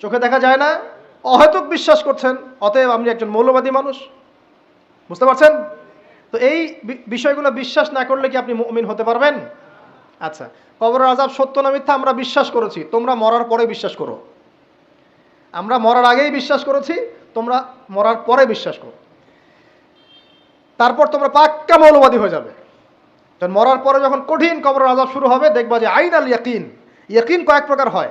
চোখে দেখা যায় না, অহেতুক বিশ্বাস করছেন, অতএব আপনি একজন মৌলবাদী মানুষ। বুঝতে পারছেন? তো এই বিষয়গুলো বিশ্বাস না করলে কি আপনি মুমিন হতে পারবেন? আচ্ছা কবরের আজাব সত্য না মিথ্যা আমরা বিশ্বাস করেছি, তোমরা মরার পরে বিশ্বাস করো। আমরা মরার আগেই বিশ্বাস করেছি, তোমরা মরার পরে বিশ্বাস করো। তারপর তোমরা পাক্কা মৌলবাদী হয়ে যাবে। মরার পরে যখন কঠিন কবরের আজাব শুরু হবে, দেখবা যে আইন আল ইয়াকিন ইয়াকিন কয়েক প্রকার হয়।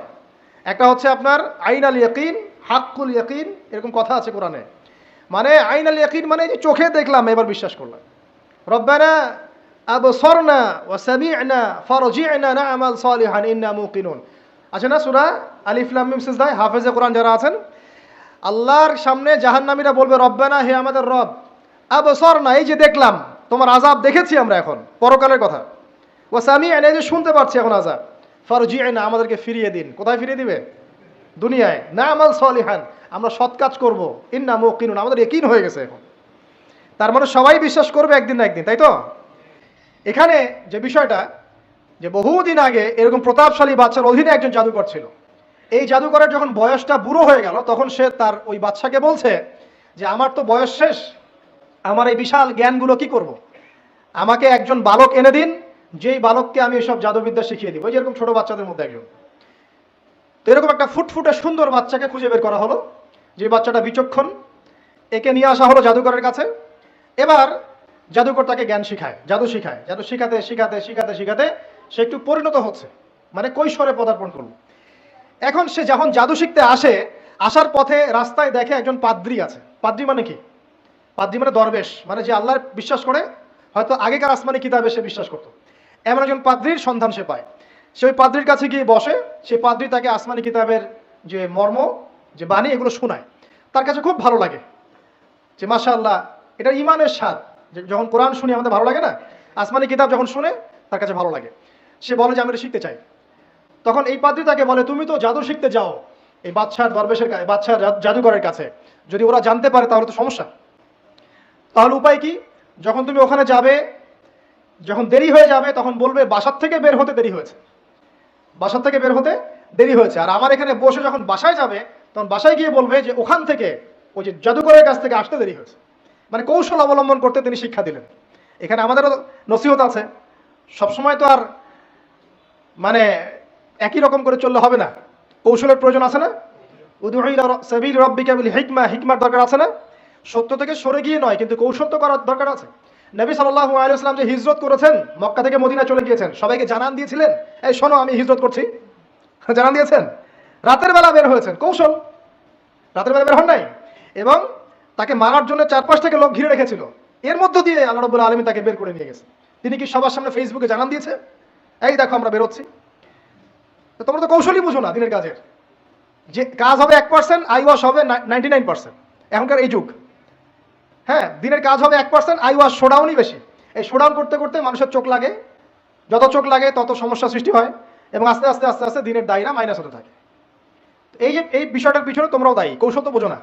একটা হচ্ছে আপনার আইন আল ইয়াকিন, হাক্কুল ইয়াকিন, এরকম কথা আছে কোরআনে। মানে আইন আল ইয়াকিন মানে যে চোখে দেখলাম, এবার বিশ্বাস করলাম। রব্বানা আবসরনা ওয়া সামি'না ফারজি'না না'মাল সালিহান, ইন্না মুকিনুন। আছে না সূরা? আলিফ, লাম, মিম, সিজদায় হাফেজে কোরআন যারা আছেন, আল্লাহর সামনে জাহান্নামীরা বলবে, রব্বানা, হে আমাদের রব আব আবসরনা, এই যে দেখলাম, তোমার আজাব দেখেছি আমরা এখন, পরকালের কথা। ও সামি'না, এই যে শুনতে পাচ্ছি এখন আজাব ফারজি'না আমাদেরকে ফিরিয়ে দিন। কোথায় ফিরিয়ে দিবে? দুনিয়ায়। না আমাল সলিহান, আমরা সৎ কাজ করব। ইন্না মুকিনুন আমাদের একিন হয়ে গেছে এখন। তার মানে সবাই বিশ্বাস করবে একদিন না একদিন, তাই তো? এখানে যে বিষয়টা, যে বহুদিন আগে এরকম প্রতাপশালী বাচ্চার অধীনে একজন জাদুকর ছিল। এই জাদুকরের যখন বয়সটা বুড়ো হয়ে গেল, তখন সে তার ওই বাচ্চাকে বলছে যে, আমার তো বয়স শেষ, আমার এই বিশাল জ্ঞানগুলো কি করব। আমাকে একজন বালক এনে দিন যেই বালককে আমি এসব জাদুবিদ্যা শিখিয়ে দিব যেরকম ছোট বাচ্চাদের মধ্যে একজন। তো এরকম একটা ফুটফুটে সুন্দর বাচ্চাকে খুঁজে বের করা হলো, যে বাচ্চাটা বিচক্ষণ, একে নিয়ে আসা হলো জাদুকরের কাছে। এবার জাদুকর তাকে জ্ঞান শিখায়, জাদু শিখায়, জাদু শিখাতে শিখাতে শিখাতে শিখাতে সে একটু পরিণত হচ্ছে মানে কৈশোরে পদার্পণ করল। এখন সে যখন জাদু শিখতে আসে, আসার পথে রাস্তায় দেখে একজন পাদ্রি আছে। পাদ্রি মানে কি? পাদ্রি মানে দরবেশ মানে যে আল্লাহর বিশ্বাস করে, হয়তো আগেকার আসমানি কিতাবে সে বিশ্বাস করতো। এমন একজন পাদ্রির সন্ধান সে পায়। সে ওই পাদ্রির কাছে গিয়ে বসে সেই পাদ্রি তাকে আসমানি কিতাবের যে মর্ম, যে বাণী, এগুলো শোনায়। তার কাছে খুব ভালো লাগে যে মাশা আল্লাহ এটা ইমানের স্বাদ। যখন কোরআন শুনি, আমাদের ভালো লাগে না? আসমানি কিতাব যখন শুনে, তার কাছে ভালো লাগে। সে বলে যে, আমি এটা শিখতে চাই। তখন এই পাদ্রি তাকে বলে, তুমি তো জাদু শিখতে যাও এই বাচ্চার দরবেশের কাছে বাচ্চার জাদুঘরের কাছে। যদি ওরা জানতে পারে, তাহলে তো সমস্যা। তাহলে উপায় কি? যখন তুমি ওখানে যাবে যখন দেরি হয়ে যাবে, তখন বলবে, বাসার থেকে বের হতে দেরি হয়েছে। বাসার থেকে বের হতে দেরি হয়েছে। আর আমার এখানে বসে যখন বাসায় যাবে, তখন বাসায় গিয়ে বলবে যে, ওখান থেকে ওই যে জাদুকরের কাছ থেকে আসতে দেরি হয়েছে। মানে কৌশল অবলম্বন করতে তিনি শিক্ষা দিলেন। এখানে আমাদেরও নসিহত আছে। সবসময় তো আর মানে একই রকম করে চললে হবে না। কৌশলের প্রয়োজন আছে না? সাবিল রব্বিকা হিকমা। হিকমার দরকার আছে না? সত্য থেকে সরে গিয়ে নয়, কিন্তু কৌশল তো করার দরকার আছে। নবী সাল্লাহ আলাইসলাম যে হিজরত করেছেন, মক্কা থেকে মদিনা চলে গিয়েছেন, সবাইকে জানান দিয়েছিলেন, এই শোনো, আমি হিজরত করছি। জানান দিয়েছেন। রাতের বেলা বের হয়েছেন, কৌশল। রাতের বেলা বের হন নাই। এবং তাকে মারার জন্য চার পাঁচ থেকে লোক ঘিরে রেখেছিল। এর মধ্য দিয়ে আল্লাহ রবুল আলমী তাকে বের করে নিয়ে গেছে। তিনি কি সবার সামনে ফেসবুকে জানান দিয়েছে? এই দেখো, আমরা বেরোচ্ছি। তোমরা তো কৌশলই বুঝো না দিনের কাজের। যে কাজ হবে এক পার্সেন্ট আই ওয়াশ হবে নাইনটি নাইন পার্সেন্ট এখনকার এই যুগ। হ্যাঁ দিনের কাজ হবে এক পার্সেন্ট আই ওয়াশ শোডাউনই বেশি। এই শোডাউন করতে করতে মানুষের চোখ লাগে। যত চোখ লাগে, তত সমস্যা সৃষ্টি হয় এবং আস্তে আস্তে আস্তে আস্তে দিনের দায়রা মাইনাস হতে থাকে। এই যে, এই বিষয়টার পিছনে তোমরাও দায়ী, কৌশল তো বোঝো না।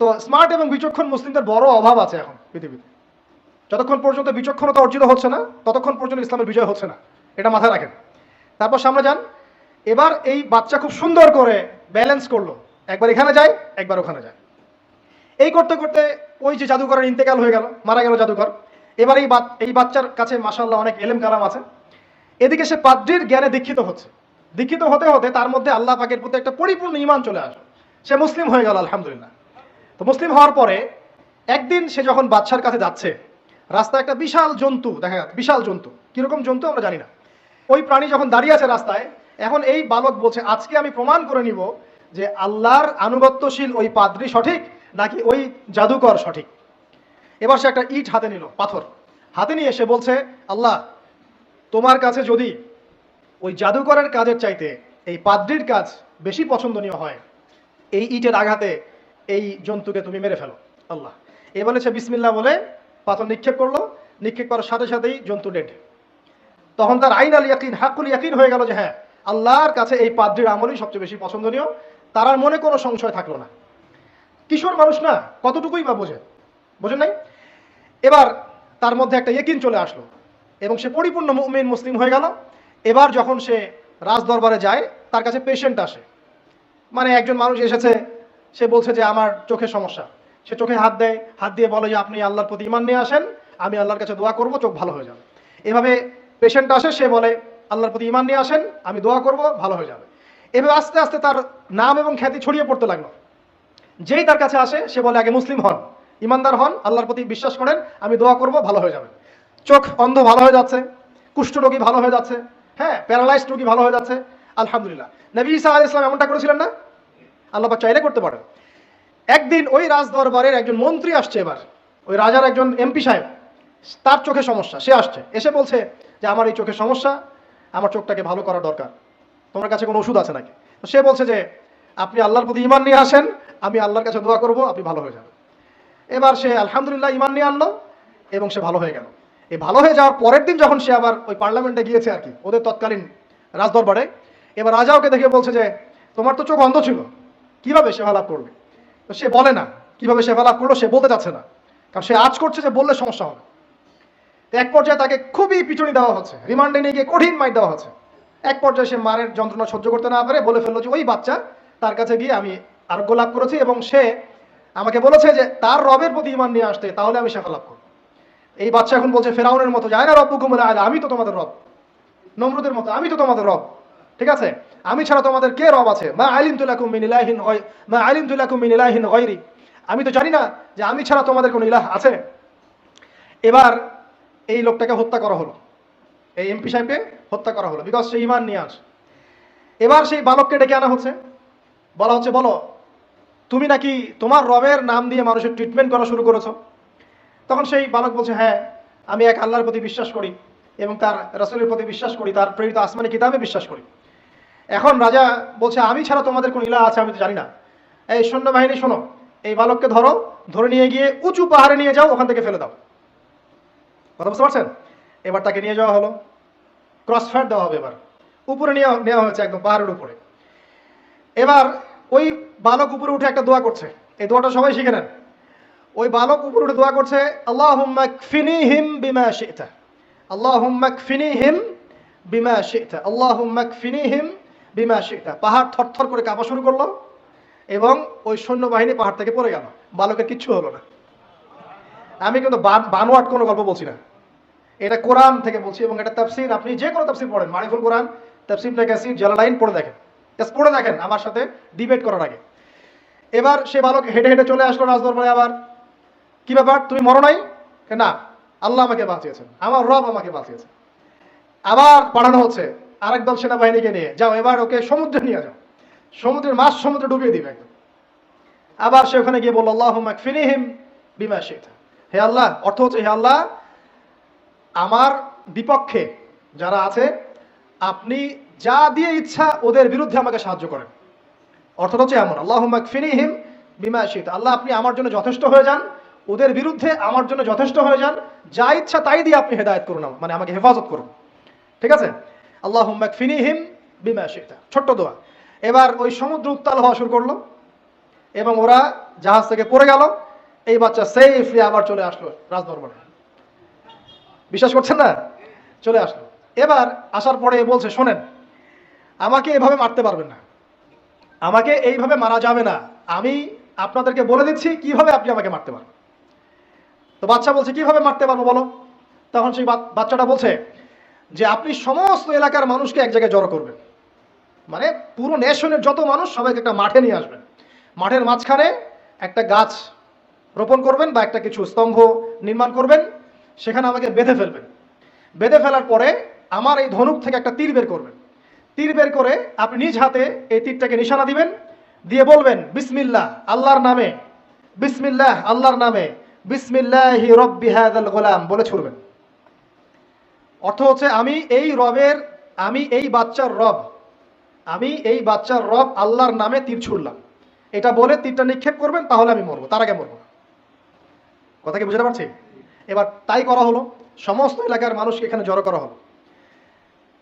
তো স্মার্ট এবং বিচক্ষণ মুসলিমদের বড় অভাব আছে এখন পৃথিবীতে। যতক্ষণ পর্যন্ত বিচক্ষণতা অর্জিত হচ্ছে না, ততক্ষণ পর্যন্ত ইসলামের বিজয় হচ্ছে না। এটা মাথায় রাখেন। তারপর সামনে যান, এবার এই বাচ্চা খুব সুন্দর করে ব্যালেন্স করল। একবার এখানে যায়, একবার ওখানে যায়। এই করতে করতে ওই যে জাদুকরের ইন্তেকাল হয়ে গেল, মারা গেল জাদুকর এবার এই এই বাচ্চার কাছে মাসাল্লাহ অনেক এলেম কালাম আছে। এদিকে সে পাদ্রির জ্ঞানে দীক্ষিত হচ্ছে। দীক্ষিত হতে হতে তার মধ্যে আল্লাহ পাকের প্রতি একটা পরিপূর্ণ ইমান চলে আসে সে মুসলিম হয়ে গেল, আলহামদুলিল্লাহ। তো মুসলিম হওয়ার পরে একদিন সে যখন বাচ্চার কাছে যাচ্ছে, রাস্তায় একটা বিশাল জন্তু, দেখা যাচ্ছে, বিশাল জন্তু। কীরকম জন্তু আমরা জানি না। ওই প্রাণী যখন দাঁড়িয়ে আছে রাস্তায়, এখন এই বালক বলছে, আজকে আমি প্রমাণ করে নিব যে আল্লাহর আনুগত্যশীল ওই পাদ্রি সঠিক নাকি ওই জাদুকর সঠিক? এবার সে একটা ইট হাতে নিল, পাথর। হাতে নিয়ে এসে বলছে, আল্লাহ, তোমার কাছে যদি ওই জাদুকরের কাজের চাইতে এই পাদ্রির কাজ বেশি পছন্দনীয় হয়, এই ইটের আঘাতে এই জন্তুকে তুমি মেরে ফেলো। আল্লাহ। এ বলেছে বিসমিল্লাহ বলে পাথর নিক্ষেপ করল। নিক্ষেপ করার সাথে সাথেই জন্তু ডেড। তখন তার আইন আল ইয়াকিন হাকুল ইয়াকিন হয়ে গেল যে হ্যাঁ আল্লাহর কাছে এই পাদ্রির আমলই সবচেয়ে বেশি পছন্দনীয়। তার আর মনে কোনো সংশয় থাকল না। কিশোর মানুষ না, কতটুকুই বা বোঝে? বোঝেন নাই? এবার তার মধ্যে একটা ইয়েকিন চলে আসলো এবং সে পরিপূর্ণ মুমিন মুসলিম হয়ে গেল। এবার যখন সে রাজ দরবারে যায়, তার কাছে পেশেন্ট আসে। মানে একজন মানুষ এসেছে, সে বলছে যে, আমার চোখে সমস্যা। সে চোখে হাত দেয়, হাত দিয়ে বলে যে, আপনি আল্লাহর প্রতি ইমান নিয়ে আসেন, আমি আল্লাহর কাছে দোয়া করব, চোখ ভালো হয়ে যাবে। এভাবে পেশেন্ট আসে, সে বলে, আল্লাহর প্রতি ইমান নিয়ে আসেন, আমি দোয়া করব, ভালো হয়ে যাবে। এভাবে আস্তে আস্তে তার নাম এবং খ্যাতি ছড়িয়ে পড়তে লাগল। যেই তার কাছে আসে, সে বলে, আগে মুসলিম হন, ইমানদার হন, আল্লাহর প্রতি বিশ্বাস করেন, আমি দোয়া করব, ভালো হয়ে যাবে। চোখ অন্ধ ভালো হয়ে যাচ্ছে কুষ্ঠরোগী ভালো হয়ে যাচ্ছে হ্যাঁ প্যারালাইজড রোগী ভালো হয়ে যাচ্ছে, আলহামদুলিল্লাহ। নবী ইসা আলাইহিস ইসলাম এমনটা করেছিলেন না? আল্লাহ চাইলে করতে পারেন। একদিন ওই রাজ দরবারের একজন মন্ত্রী আসছে এবার, ওই রাজার একজন এমপি সাহেব, তার চোখে সমস্যা, সে আসছে, এসে বলছে যে, আমার এই চোখের সমস্যা, আমার চোখটাকে ভালো করা দরকার, তোমার কাছে কোনো ওষুধ আছে নাকি? সে বলছে যে, আপনি আল্লাহর প্রতি ইমান নিয়ে আসেন আমি আল্লাহর কাছে দোয়া করব, আপনি ভালো হয়ে যাবেন। এবার সে আলহামদুলিল্লাহ ইমান নিয়ে আনলো এবং সে ভালো হয়ে গেল। এই ভালো হয়ে যাওয়ার পরের দিন যখন সে আবার ওই পার্লামেন্টে গিয়েছে আর কি, ওদের তৎকালীন রাজদরবারে, এবার রাজা ওকে দেখে বলছে যে, তোমার তো চোখ অন্ধ ছিল, কীভাবে সেবা লাভ করবে? তো সে বলে না, কীভাবে সেবা লাভ করল সে বলতে চাচ্ছে না, কারণ সে আজ করছে যে বললে সমস্যা হবে। তো এক পর্যায়ে তাকে খুবই পিটুনি দেওয়া হচ্ছে, রিমান্ডে নিয়ে গিয়ে কঠিন মাইট দেওয়া হচ্ছে। এক পর্যায়ে সে মারের যন্ত্রণা সহ্য করতে না পারে, বলে ফেলল যে, ওই বাচ্চা, তার কাছে গিয়ে আমি আরোগ্য লাভ করেছি এবং সে আমাকে বলেছে যে তার রবের প্রতি ইমান নিয়ে আসতে, তাহলে আমি শেফা লাভ করব। এই বাচ্চা এখন বলছে, ফেরাউনের মতো, যায় না রব্বু কুমুর আয়লা আমি তো তোমাদের রব। নমরুদের মতো, আমি তো তোমাদের রব। ঠিক আছে? আমি ছাড়া তোমাদের কে রব আছে? মা আলিম তুলাকুম মিন ইলাহিন গয়- মা আলিম তুলাকুম মিন ইলাহিন গয়রি আমি তো জানি না যে আমি ছাড়া তোমাদের কোনো ইলাহ আছে। এবার এই লোকটাকে হত্যা করা হলো। এই এমপি সাহেবকে হত্যা করা হলো বিকজ সে ইমান নিয়ে আস। এবার সেই বালককে ডেকে আনা হচ্ছে। বলা হচ্ছে, বলো তুমি নাকি তোমার রবের নাম দিয়ে মানুষের ট্রিটমেন্ট করা শুরু করেছ? তখন সেই বালক বলছে হ্যাঁ আমি এক আল্লাহর প্রতি বিশ্বাস করি এবং তার রসুলের প্রতি বিশ্বাস করি, তার প্রেরিত আসমানি কিতাবে বিশ্বাস করি। এখন রাজা বলছে, আমি ছাড়া তোমাদের কোন ইলা আছে, আমি তো জানি না। এই সৈন্যবাহিনী, শোনো, এই বালককে ধরো, ধরে নিয়ে গিয়ে উঁচু পাহাড়ে নিয়ে যাও, ওখান থেকে ফেলে দাও। কথা বুঝতে পারছেন? এবার তাকে নিয়ে যাওয়া হলো। ক্রস ফায়ার দেওয়া হবে এবার। উপরে নিয়ে নেওয়া হয়েছে একদম পাহাড়ের উপরে। এবার ওই বালক উপরে উঠে একটা দোয়া করছে। এই দোয়াটা সবাই শিখে নেন। ওই বালক উপরে উঠে দোয়া করছে আল্লাহ হিম বিমা শিতা। আল্লাহ হিম বিমা শিতা। আল্লাহ হিম বিমা শিতা। পাহাড় থরথর করে কাঁপা শুরু করল এবং ওই সৈন্যবাহিনী পাহাড় থেকে পড়ে গেল। বালকের কিচ্ছু হলো না। আমি কিন্তু বান- বানোয়াট কোনো গল্প বলছি না। এটা কোরআন থেকে বলছি এবং এটা তাফসির। আপনি যে কোনো তাফসির পড়েন। মারিফুল কোরআন, তাফসির থেকে আসি জালালাইন পড়ে দেখেন। পড়ে দেখেন আমার সাথে ডিবেট করার আগে। এবার সে বালক হেঁটে হেঁটে চলে আসলো রাজদরবারে আবার। কি ব্যাপার? তুমি মরো নাই? না। আল্লাহ আমাকে বাঁচিয়েছেন। আমার রব আমাকে বাঁচিয়েছে আবার পাঠানো হচ্ছে আরেক দল সেনাবাহিনীকে নিয়ে। যাও, এবার ওকে সমুদ্রে নিয়ে যাও। সমুদ্রের মাছ সমুদ্রে ডুবিয়ে দিবে আবার সে ওখানে গিয়ে বলল আল্লাহ ফিনিহিম বিমা শেখ হে আল্লাহ, অর্থ হচ্ছে, হে আল্লাহ, আমার বিপক্ষে যারা আছে, আপনি যা দিয়ে ইচ্ছা ওদের বিরুদ্ধে আমাকে সাহায্য করেন। অর্থটা হচ্ছে এমন আল্লাহ ফিনিহিম বিমা শীত। আল্লাহ, আপনি আমার জন্য যথেষ্ট হয়ে যান, ওদের বিরুদ্ধে আমার জন্য যথেষ্ট হয়ে যান, যা ইচ্ছা তাই দিয়ে আপনি হেদায়ত করুন মানে আমাকে হেফাজত করুন। ঠিক আছে? আল্লাহ ফিনিহিম বিমা শীত। ছোট্ট দোয়া। এবার ওই সমুদ্র উত্তাল হওয়া শুরু করল, এবং ওরা জাহাজ থেকে পড়ে গেল, এই বাচ্চা সেফলি আবার চলে আসলো রাজদরবারে। বিশ্বাস করছেন না? চলে আসলো। এবার আসার পরে বলছে, শোনেন, আমাকে এভাবে মারতে পারবেন না। আমাকে এইভাবে মারা যাবে না। আমি আপনাদেরকে বলে দিচ্ছি, কীভাবে আপনি আমাকে মারতে পারবেন? তো বাচ্চা বলছে, কীভাবে মারতে পারব বলো? তখন সেই বাচ্চাটা বলছে যে, আপনি সমস্ত এলাকার মানুষকে এক জায়গায় জড়ো করবেন। মানে পুরো নেশনের যত মানুষ সবাইকে একটা মাঠে নিয়ে আসবেন। মাঠের মাঝখানে একটা গাছ রোপণ করবেন বা একটা কিছু স্তম্ভ নির্মাণ করবেন। সেখানে আমাকে বেঁধে ফেলবেন। বেঁধে ফেলার পরে আমার এই ধনুক থেকে একটা তীর বের করবেন। তীর বের করে আপনি নিজ হাতে এই তীরটাকে নিশানা দিবেন, দিয়ে বলবেন, বিসমিল্লাহ, আল্লাহর নামে, বিসমিল্লাহ, আল্লাহর নামে, বিসমিল্লাহি রব্বি হাদাল গোলাম বলে ছুড়বেন। অর্থ হচ্ছে, আমি এই রবের, আমি এই বাচ্চার রব, আমি এই বাচ্চার রব আল্লাহর নামে তীর ছুড়লাম। এটা বলে তীরটা নিক্ষেপ করবেন, তাহলে আমি মরবো, তার আগে মরবো কথা কি বুঝতে পারছি? এবার তাই করা হলো, সমস্ত এলাকার মানুষকে এখানে জড়ো করা হলো।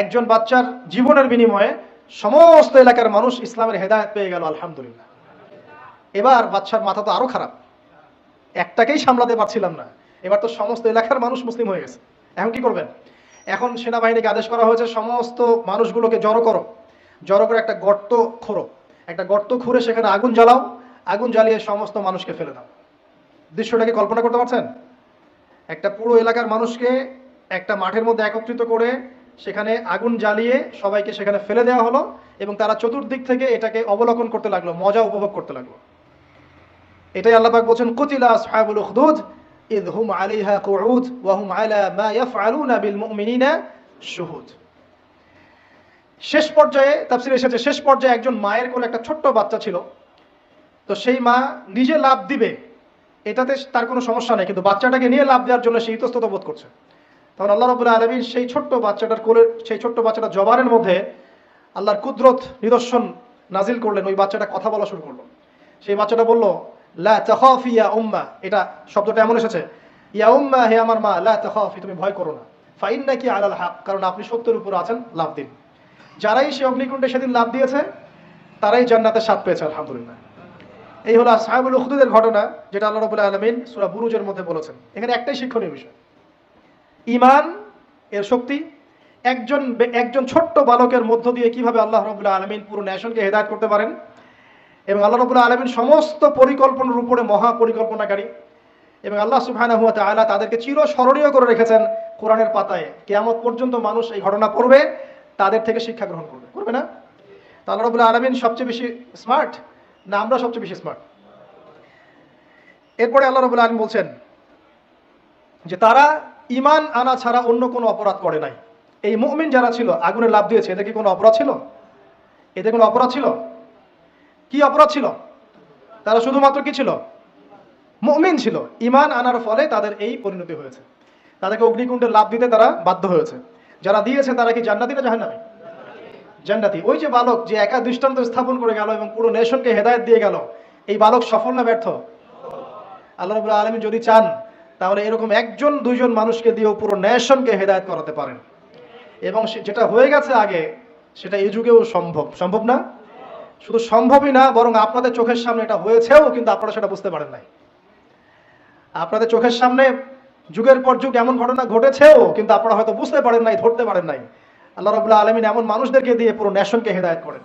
একজন বাচ্চার জীবনের বিনিময়ে সমস্ত এলাকার মানুষ ইসলামের হেদায়ত পেয়ে গেল, আলহামদুলিল্লাহ। এবার বাচ্চার মাথা তো আরও খারাপ। একটাকেই সামলাতে পারছিলাম না। এবার তো সমস্ত এলাকার মানুষ মুসলিম হয়ে গেছে। এখন কি করবেন? এখন সেনাবাহিনীকে আদেশ করা হয়েছে, সমস্ত মানুষগুলোকে জড়ো করো। জড়ো করে একটা গর্ত খোঁড়ো। একটা গর্ত খুঁড়ে সেখানে আগুন জ্বালাও। আগুন জ্বালিয়ে সমস্ত মানুষকে ফেলে দাও। দৃশ্যটাকে কল্পনা করতে পারছেন? একটা পুরো এলাকার মানুষকে একটা মাঠের মধ্যে একত্রিত করে সেখানে আগুন জ্বালিয়ে সবাইকে সেখানে ফেলে দেওয়া হলো এবং তারা চতুর্দিক থেকে এটাকে অবলোকন করতে লাগল, মজা উপভোগ করতে লাগল। এটাই আল্লাহ পাক বলছেন, কুতিলা আসহাবুল উখদুদ, ইদ হুম আলাইহা কুউদ, ওয়া আলা মা ইয়াফআলুনা বিল মুমিনিনা শুহুদ। শেষ পর্যায়ে, তাফসির এসেছে, শেষ পর্যায়ে একজন মায়ের কোলে একটা ছোট্ট বাচ্চা ছিল। তো সেই মা নিজে লাভ দিবে, এটাতে তার কোনো সমস্যা নেই, কিন্তু বাচ্চাটাকে নিয়ে লাভ দেওয়ার জন্য সে ইতস্তত বোধ করছে। তখন আল্লাহ রবুল্লাহ আলমীর সেই ছোট্ট বাচ্চাটার কোলের সেই ছোট্ট বাচ্চাটা জবানের মধ্যে আল্লাহর কুদরত নিদর্শন নাজিল করলেন, ওই বাচ্চাটা কথা বলা শুরু করল। সেই বাচ্চাটা বলল, লা ইয়া উম্মা। এটা শব্দটা এমন এসেছে, ইয়া উম্মা, হে আমার মা, লা তুমি ভয় করো না। ফাইন্নাকি আলাল হক, কারণ আপনি সত্যের উপর আছেন, লাভ দিন। যারাই সে অগ্নিকুণ্ডে সেদিন লাভ দিয়েছে, তারাই জান্নাতের স্বাদ পেয়েছে, আলহামদুলিল্লাহ। এই হলো সাহেবুল উখদুদের ঘটনা, যেটা আল্লাহ রবুল্লাহ আলমিন সুরা বুরুজের মধ্যে বলেছেন। এখানে একটাই শিক্ষণীয় বিষয় ইমান, এর শক্তি, একজন একজন ছোট্ট বালকের মধ্য দিয়ে কীভাবে আল্লাহ রবুল্লাহ আলমিন পুরো ন্যাশনকে হেদায়ত করতে পারেন? এবং আল্লাহ রবুল্লাহ আলমিন সমস্ত পরিকল্পনার উপরে মহা পরিকল্পনাকারী। এবং আল্লাহ সুবহানাহু ওয়া তাআলা তাদেরকে চির স্মরণীয় করে রেখেছেন কোরআনের পাতায়। কেয়ামত পর্যন্ত মানুষ এই ঘটনা পড়বে, তাদের থেকে শিক্ষা গ্রহণ করবে। করবে না? তো আল্লাহ রবুল্লাহ আলমিন সবচেয়ে বেশি স্মার্ট না আমরা সবচেয়ে বেশি স্মার্ট এরপরে আল্লাহ রবুল্লাহ আলম বলছেন যে তারা ইমান আনা ছাড়া অন্য কোনো অপরাধ করে নাই। এই মুমিন যারা ছিল, আগুনে লাভ দিয়েছে এদের কি কোনো অপরাধ ছিল? এদের কোনো অপরাধ ছিল? কি অপরাধ ছিল? তারা শুধুমাত্র কি ছিল? মুমিন ছিল। ইমান আনার ফলে তাদের এই পরিণতি হয়েছে। তাদেরকে অগ্নিকুণ্ডে লাভ দিতে তারা বাধ্য হয়েছে। যারা দিয়েছে, তারা কি জান্নাতি না জাহান্নামী? জান্নাতি। ওই যে বালক যে একা দৃষ্টান্ত স্থাপন করে গেল এবং পুরো নেশনকে হেদায়েত দিয়ে গেল, এই বালক সফল না ব্যর্থ? আল্লাহ রবুল্লাহ আলমী যদি চান তাহলে এরকম একজন, দুইজন মানুষকে দিয়েও পুরো ন্যাশনকে হেদায়ত করাতে পারেন। এবং যেটা হয়ে গেছে আগে, সেটা এই যুগেও সম্ভব। সম্ভব না? শুধু সম্ভবই না, বরং আপনাদের চোখের সামনে এটা হয়েছেও, কিন্তু আপনারা সেটা বুঝতে পারেন নাই। আপনাদের চোখের সামনে যুগের পর যুগ এমন ঘটনা ঘটেছেও, কিন্তু আপনারা হয়তো বুঝতে পারেন নাই, ধরতে পারেন নাই। আল্লাহ রবুল্লাহ আলমিন এমন মানুষদেরকে দিয়ে পুরো ন্যাশনকে হেদায়ত করেন।